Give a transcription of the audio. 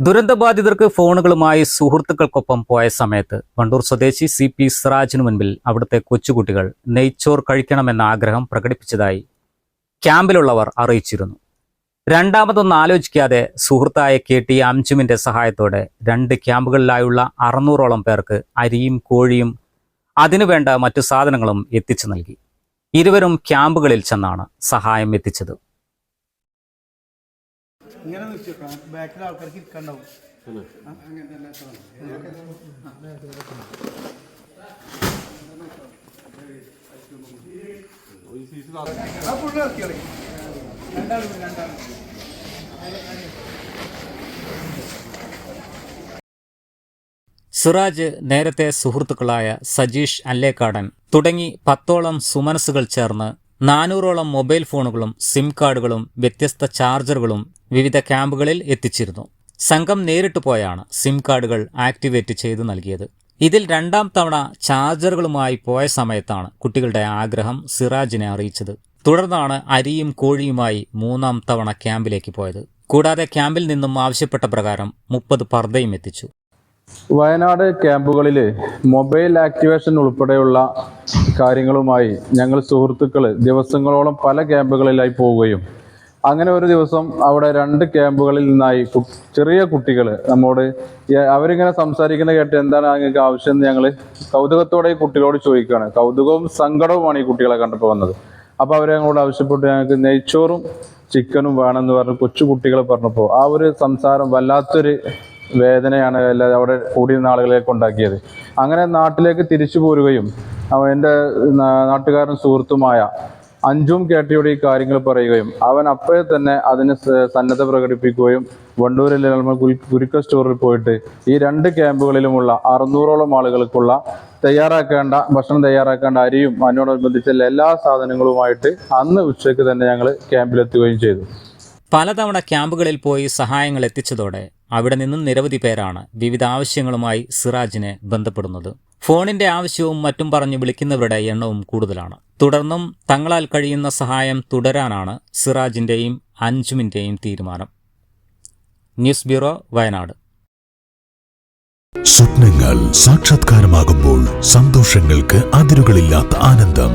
ദുരന്തബാധിതർക്ക് ഫോണുകളുമായി സുഹൃത്തുക്കൾക്കൊപ്പം പോയ സമയത്ത് വണ്ടൂർ സ്വദേശി സി പി സിറാജിനു മുൻപിൽ അവിടുത്തെ കൊച്ചുകുട്ടികൾ നെയ്ച്ചോർ കഴിക്കണമെന്ന ആഗ്രഹം പ്രകടിപ്പിച്ചതായി ക്യാമ്പിലുള്ളവർ അറിയിച്ചിരുന്നു. രണ്ടാമതൊന്നും ആലോചിക്കാതെ സുഹൃത്തായ കെ ടി അംജുമിന്റെ സഹായത്തോടെ രണ്ട് ക്യാമ്പുകളിലായുള്ള അറുന്നൂറോളം പേർക്ക് അരിയും കോഴിയും അതിനുവേണ്ട മറ്റു സാധനങ്ങളും എത്തിച്ചു നൽകി. ഇരുവരും ക്യാമ്പുകളിൽ ചെന്നാണ് സഹായം എത്തിച്ചത്. ഇങ്ങനെ നിൽക്കാം ബാക്കിൽ ആൾക്കാർക്ക് ഇരിക്കണ്ടാവും. രണ്ടാളും സിറാജ് നേരത്തെ സുഹൃത്തുക്കളായ സജീഷ് അല്ലേക്കാടൻ തുടങ്ങി പത്തോളം സുമനസുകൾ ചേർന്ന് നാനൂറോളം മൊബൈൽ ഫോണുകളും സിം കാർഡുകളും വ്യത്യസ്ത ചാർജറുകളും വിവിധ ക്യാമ്പുകളിൽ എത്തിച്ചിരുന്നു. സംഘം നേരിട്ട് പോയാണ് സിം കാർഡുകൾ ആക്ടിവേറ്റ് ചെയ്തു നൽകിയത്. ഇതിൽ രണ്ടാം തവണ ചാർജറുകളുമായി പോയ സമയത്താണ് കുട്ടികളുടെ ആഗ്രഹം സിറാജിനെ അറിയിച്ചത്. തുടർന്നാണ് അരിയും കോഴിയുമായി മൂന്നാം തവണ ക്യാമ്പിലേക്ക് പോയത്. കൂടാതെ ക്യാമ്പിൽ നിന്നും ആവശ്യപ്പെട്ട പ്രകാരം മുപ്പത് പർദ്ദയും എത്തിച്ചു. വയനാട് ക്യാമ്പുകളിൽ മൊബൈൽ ആക്ടിവേഷൻ ഉൾപ്പെടെയുള്ള കാര്യങ്ങളുമായി ഞങ്ങൾ സുഹൃത്തുക്കൾ ദിവസങ്ങളോളം പല ക്യാമ്പുകളിലായി പോവുകയും അങ്ങനെ ഒരു ദിവസം അവിടെ രണ്ട് ക്യാമ്പുകളിൽ നിന്നായി ചെറിയ കുട്ടികൾ നമ്മോട് അവരിങ്ങനെ സംസാരിക്കുന്ന കേട്ട് എന്താണ് നിങ്ങൾക്ക് ആവശ്യം എന്ന് ഞങ്ങൾ കൗതുകത്തോടെ ഈ കുട്ടികളോട് ചോദിക്കുകയാണ്. കൗതുകവും സങ്കടവുമാണ് ഈ കുട്ടികളെ കണ്ടപ്പോൾ വന്നത്. അപ്പോൾ അവരെ ഞങ്ങളോട് ആവശ്യപ്പെട്ട് ഞങ്ങൾക്ക് നെയ്ച്ചോറും ചിക്കനും വേണമെന്ന് പറഞ്ഞ് കൊച്ചു കുട്ടികൾ പറഞ്ഞപ്പോൾ ആ ഒരു സംസാരം വല്ലാത്തൊരു വേദനയാണ് എല്ലാ അവിടെ കൂടിയിരുന്ന ആളുകളെയൊക്കെ ഉണ്ടാക്കിയത്. അങ്ങനെ നാട്ടിലേക്ക് തിരിച്ചു പോരുകയും എന്റെ നാട്ടുകാരൻ സുഹൃത്തുമായ അഞ്ചും കേട്ടയോട് ഈ കാര്യങ്ങൾ പറയുകയും അവൻ അപ്പോഴേ തന്നെ അതിന് സന്നദ്ധ പ്രകടിപ്പിക്കുകയും വണ്ടൂരിൽ നമ്മൾ കുരുക്ക സ്റ്റോറിൽ പോയിട്ട് ഈ രണ്ട് ക്യാമ്പുകളിലുമുള്ള അറുന്നൂറോളം ആളുകൾക്കുള്ള തയ്യാറാക്കേണ്ട ഭക്ഷണം തയ്യാറാക്കേണ്ട അരിയും അതിനോടനുബന്ധിച്ചുള്ള എല്ലാ സാധനങ്ങളുമായിട്ട് അന്ന് ഉച്ചയ്ക്ക് തന്നെ ഞങ്ങൾ ക്യാമ്പിലെത്തുകയും ചെയ്തു. പലതവണ ക്യാമ്പുകളിൽ പോയി സഹായങ്ങൾ എത്തിച്ചതോടെ അവിടെ നിന്നും നിരവധി പേരാണ് വിവിധ ആവശ്യങ്ങളുമായി സിറാജിനെ ബന്ധപ്പെടുന്നത്. ഫോണിന്റെ ആവശ്യവും മറ്റും പറഞ്ഞു വിളിക്കുന്നവരുടെ എണ്ണവും കൂടുതലാണ്. തുടർന്നും തങ്ങളാൽ കഴിയുന്ന സഹായം തുടരാനാണ് സിറാജിന്റെയും അഞ്ജുമിന്റെയും തീരുമാനം. News bureau Wayanad. സ്വപ്നങ്ങൾ സാക്ഷാത്കാരമാകുമ്പോൾ സന്തോഷങ്ങൾക്ക് അതിരുകളില്ലാത്ത ആനന്ദം.